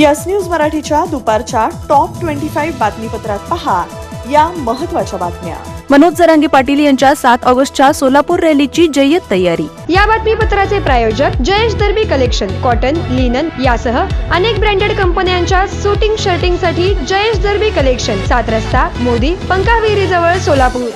Yes news मराठीच्या दुपारच्या top twenty five बातमीपत्रात पहा या महत्त्वाच्या बातम्या. मनोज जरांगे पाटील यांच्या सात ऑगस्टच्या सोलापूर रॅलीची जय्यत तयारी. या बातमीपत्राचे प्रायोजक Jayesh Darbi collection cotton linen यासह अनेक ब्रँडेड कंपन्यांच्या सुटिंग शर्टिंगसाठी जयेश दर्बी कलेक्शन सात रस्ता मोदी पंकाविरी जवळ सोलापूर.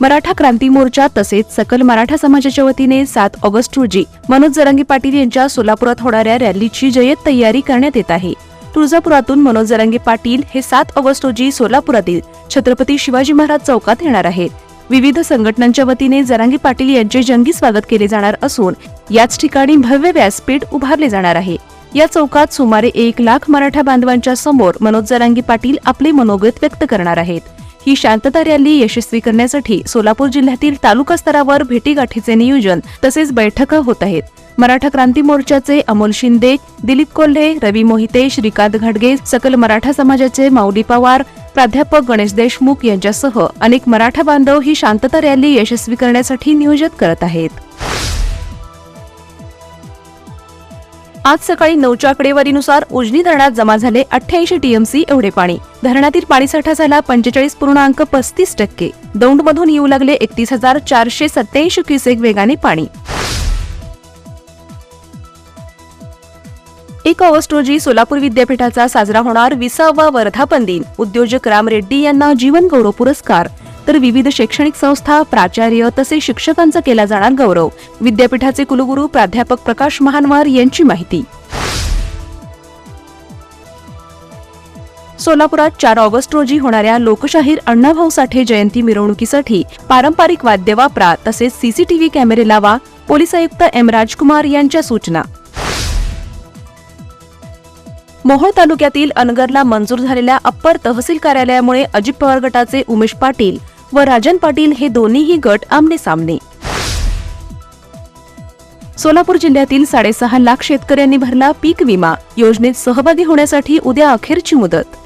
मराठा क्रांती मोर्चा तसेच सकल मराठा समाजाच्या वतीने सात ऑगस्ट रोजी मनोज जरंगी पाटील यांच्या सोलापुरात होणाऱ्या रॅलीची जय्यत तयारी करण्यात येत आहे. तुळजापुरातून मनोज जरांगे पाटील हे सात ऑगस्ट रोजी सोलापुरातील छत्रपती शिवाजी महाराज चौकात येणार आहेत. विविध संघटनांच्या वतीने जरांगी पाटील यांचे जंगी स्वागत केले जाणार असून याच ठिकाणी भव्य व्यासपीठ उभारले जाणार आहे. या चौकात सुमारे एक लाख मराठा बांधवांच्या समोर मनोज जरांगी पाटील आपले मनोगत व्यक्त करणार आहेत. ही शांतता रॅली यशस्वी करण्यासाठी सोलापूर जिल्ह्यातील तालुका स्तरावर भेटीगाठीचे नियोजन तसेच बैठका होत आहेत. मराठा क्रांती मोर्चाचे अमोल शिंदे दिलीप कोल्हे रवी मोहिते श्रीकांत घाटगे सकल मराठा समाजाचे माऊली पवार प्राध्यापक गणेश देशमुख यांच्यासह अनेक मराठा बांधव ही शांतता रॅली यशस्वी करण्यासाठी नियोजित करत आहेत. आज सकाळी नऊच्या आकडेवारीनुसार उजनी धरणात जमा झाले अठ्ठ्याऐंशी टीएमसी एवढे पाणी. धरणातील पाणीसाठा झाला पंचेचाळीस पूर्णांक पस्तीस टक्के. दौंडमधून येऊ लागले एकतीस हजार चारशे सत्याऐंशी क्युसेक वेगाने पाणी. एक ऑगस्ट रोजी सोलापूर विद्यापीठाचा साजरा होणार विसावा वर्धापन दिन. उद्योजक राम रेड्डी यांना जीवन गौरव पुरस्कार. तर विविध शैक्षणिक संस्था प्राचार्य तसेच शिक्षकांचा केला जाणार गौरव. विद्यापीठाचे कुलगुरू प्राध्यापक प्रकाश महानवार यांची माहिती. सोलापुरात चार ऑगस्ट रोजी होणाऱ्या लोकशाहीर अण्णाभाऊ साठे जयंती मिरवणुकीसाठी पारंपरिक वाद्य वापरा तसेच सीसीटीव्ही कॅमेरे लावा पोलीस आयुक्त एम राजकुमार यांच्या सूचना. मोहोळ तालुक्यातील अनगरला मंजूर झालेल्या अप्पर तहसील कार्यालयामुळे अजित पवार गटाचे उमेश पाटील व राजन पाटील हे दोन्हीही गट आमने सामने. सोलापूर जिल्ह्यातील साडेसहा लाख शेतकऱ्यांनी भरला पीक विमा. योजनेत सहभागी होण्यासाठी उद्या अखेरची मुदत.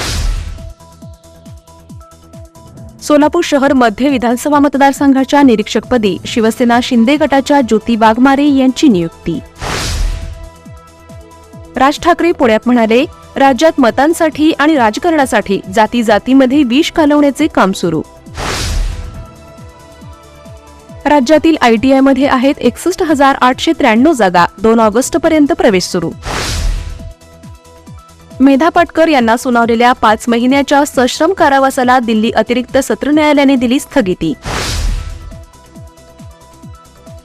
सोलापूर शहर मध्य विधानसभा मतदारसंघाच्या निरीक्षकपदी शिवसेना शिंदे गटाच्या ज्योती वाघमारे यांची नियुक्ती. राज ठाकरे पुण्यात म्हणाले राज्यात मतांसाठी आणि राजकारणासाठी जाती जातीमध्ये विष घालवण्याचे काम सुरू. राज्यातील आयटीआयमध्ये आहेत एकसष्ट हजार आठशे त्र्याण्णव जागा दोन ऑगस्ट पर्यंत प्रवेश सुरू. मेधा पाटकर यांना सुनावलेल्या पाच महिन्याच्या सश्रम कारावासाला दिल्ली अतिरिक्त सत्र न्यायालयाने दिली स्थगिती.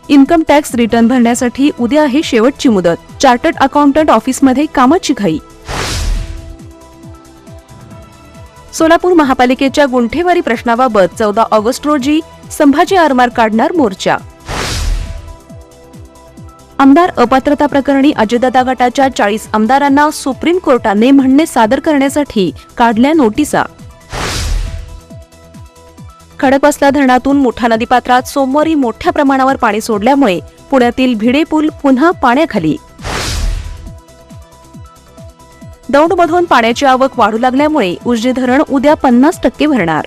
इन्कम टॅक्स रिटर्न भरण्यासाठी उद्या आहे शेवटची मुदत. चार्टर्ड अकाउंटंट ऑफिसमध्ये कामाची घाई. सोलापूर महापालिकेच्या गुंठेवारी प्रश्नाबाबत चौदा ऑगस्ट रोजी संभाजी आरमार काढणार मोर्चा. आमदार अपात्रता प्रकरणी अजितदादा गटाच्या चाळीस आमदारांना सुप्रीम कोर्टाने म्हणणे सादर करण्यासाठी काढल्या नोटिसा. खडकवासला धरणातून मुठा नदीपात्रात सोमवारी मोठ्या प्रमाणावर पाणी सोडल्यामुळे पुण्यातील भिडे पूल पुन्हा पाण्याखाली. दौंडमधून पाण्याची आवक वाढू लागल्यामुळे उजनी धरण उद्या पन्नास टक्के भरणार.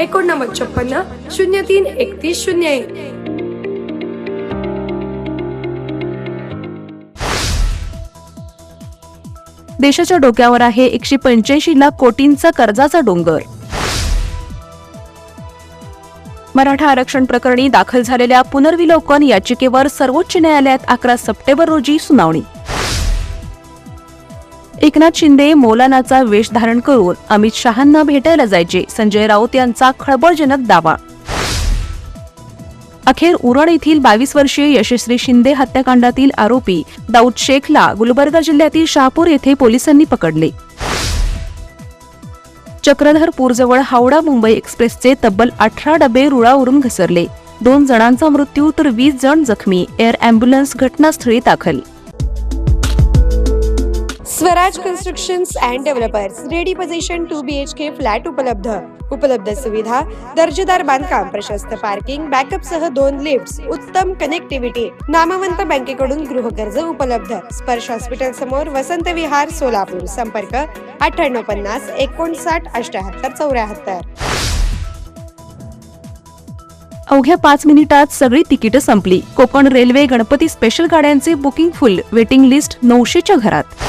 एकोणनव्वद छप्पन्न शून्य तीन एकतीस शून्य एक. देशाच्या डोक्यावर आहे एकशे पंच्याऐंशी लाख कोटींचा कर्जाचा डोंगर. मराठा आरक्षण प्रकरणी दाखल झालेल्या पुनर्विलोकन याचिकेवर सर्वोच्च न्यायालयात अकरा सप्टेंबर रोजी सुनावणी. एकनाथ शिंदे मौलानाचा वेश धारण करून अमित शहांना भेटायला जायचे. संजय राऊत यांचा खळबळजनक दावा. अखेर उरण येथील बावीस वर्षीय यशस्वी शिंदे हत्याकांडातील आरोपी दाऊद शेखला गुलबर्गा जिल्ह्यातील शहापूर येथे पोलिसांनी पकडले. चक्रधरपूरजवळ हावडा मुंबई एक्सप्रेसचे तब्बल अठरा डबे रुळावरून घसरले. दोन जणांचा मृत्यू तर वीस जण जखमी. एअर अँब्युलन्स घटनास्थळी दाखल. Swaraj constructions and developers ready position two B H K flat उपलब्ध उपलब्ध सुविधा दर्जेदार बांधकाम प्रशस्त पार्किंग बॅकअप सह दोन लिफ्ट उत्तम कनेक्टिव्हिटी नामवंत बँकेकडून गृहकर्ज उपलब्ध स्पर्श हॉस्पिटल समोर वसंत विहार सोलापूर संपर्क अठ्ठ्याण्णव पन्नास एकोणसाठ अष्ट्याहत्तर चौऱ्याहत्तर अवघ्या पाच मिनिटात सगळी तिकीटं संपली. कोकण रेल्वे गणपती स्पेशल गाड्यांचे बुकिंग फुल वेटिंग लिस्ट नऊशेच्या घरात.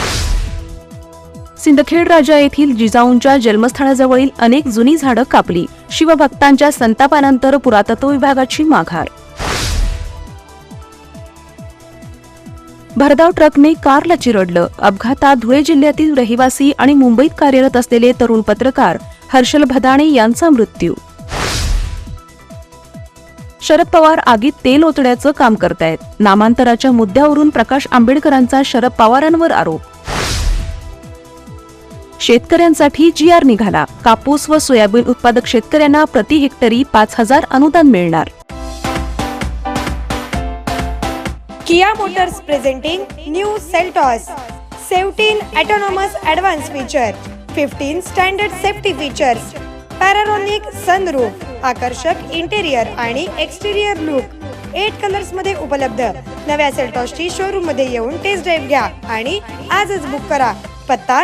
सिंदखेड राजा येथील जिजाऊंच्या जन्मस्थळाजवळील अनेक जुनी झाडं कापली. शिवभक्तांच्या संतापानंतर पुरातत्व विभागाची माघार. भरधाव ट्रकने कारला चिरडलं. अपघातात धुळे जिल्ह्यातील रहिवासी आणि मुंबईत कार्यरत असलेले तरुण पत्रकार हर्षल भदाणे यांचा मृत्यू. शरद पवार आगीत तेल ओतण्याचं काम करतायत. नामांतराच्या मुद्द्यावरून प्रकाश आंबेडकरांचा शरद पवारांवर आरोप. शेतकऱ्यांसाठी जी आर निघाला. कापूस व सोयाबीन उत्पादक शेतकऱ्यांना प्रति हेक्टरी पाच हजार अनुदान मिळणार. Kia Motors presenting new Seltos seventeen autonomous advance feature fifteen standard safety features panoramic sunroof आकर्षक इंटेरियर आणि एक्सटेरियर लुक एट कलर्समध्ये उपलब्ध. नव्या सेल्टॉसची शोरूममध्ये येऊन टेस्ट ड्राईव्ह घ्या आणि आजच बुक करा. पत्ता